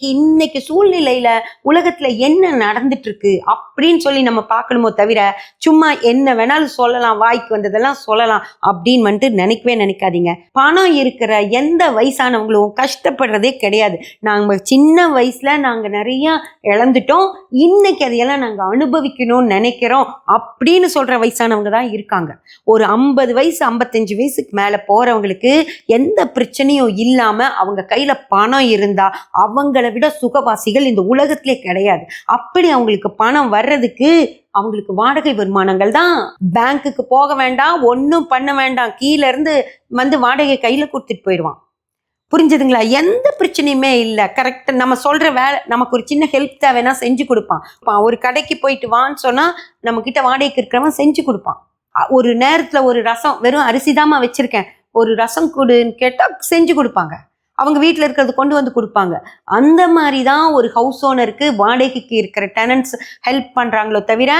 இன்னைக்கு சூழ்நிலையில உலகத்துல என்ன நடந்துட்டு இருக்கு அப்படின்னு சொல்லி நம்ம பார்க்கணுமோ தவிர சும்மா என்ன வேணாலும் சொல்லலாம் வாய்க்கு வந்ததெல்லாம் சொல்லலாம் அப்படின்னு வந்துட்டு நினைக்கவே நினைக்காதீங்க. பணம் இருக்கிற எந்த வயசானவங்களும் கஷ்டப்படுறதே கிடையாது. நாங்க சின்ன வயசுல நாங்க நிறைய இழந்துட்டோம். இன்னைக்கு அதையெல்லாம் நாங்க அனுபவிக்கணும்னு நினைக்கிறோம் அப்படின்னு சொல்ற வயசானவங்க தான் இருக்காங்க. ஒரு ஐம்பது வயசு ஐம்பத்தஞ்சு வயசுக்கு மேல போறவங்களுக்கு எந்த பிரச்சனையும் இல்லாம அவங்க கையில பணம் இருந்தா அவங்கள விட சுகவாசிகள் இந்த உலகத்திலே கிடையாது. அப்படி அவங்களுக்கு பணம் வர்றதுக்கு அவங்களுக்கு வாடகை வருமானங்கள் தான். பேங்க்குக்கு போக வேண்டாம் ஒன்றும் பண்ண வேண்டாம். கீழே இருந்து வந்து வாடகை கையில் கொடுத்துட்டு போயிடுவான். புரிஞ்சுதுங்களா? எந்த பிரச்சனையுமே இல்லை. கரெக்டாக நம்ம சொல்கிற வேலை நமக்கு ஒரு சின்ன ஹெல்ப் தேவைன்னா செஞ்சு கொடுப்பான். இப்போ ஒரு கடைக்கு போயிட்டு வான்னு சொன்னால் நம்ம கிட்ட வாடகைக்கு இருக்கிறவன் செஞ்சு கொடுப்பான். ஒரு நேரத்தில் ஒரு ரசம் வெறும் அரிசி தாமா வச்சுருக்கேன். ஒரு ரசம் கொடுன்னு கேட்டால் செஞ்சு கொடுப்பாங்க. அவங்க வீட்டில் இருக்கிறது கொண்டு வந்து கொடுப்பாங்க. அந்த மாதிரி தான் ஒரு ஹவுஸ் ஓனருக்கு வாடகைக்கு இருக்கிற டெனன்ட்ஸ் ஹெல்ப் பண்ணுறாங்களோ தவிர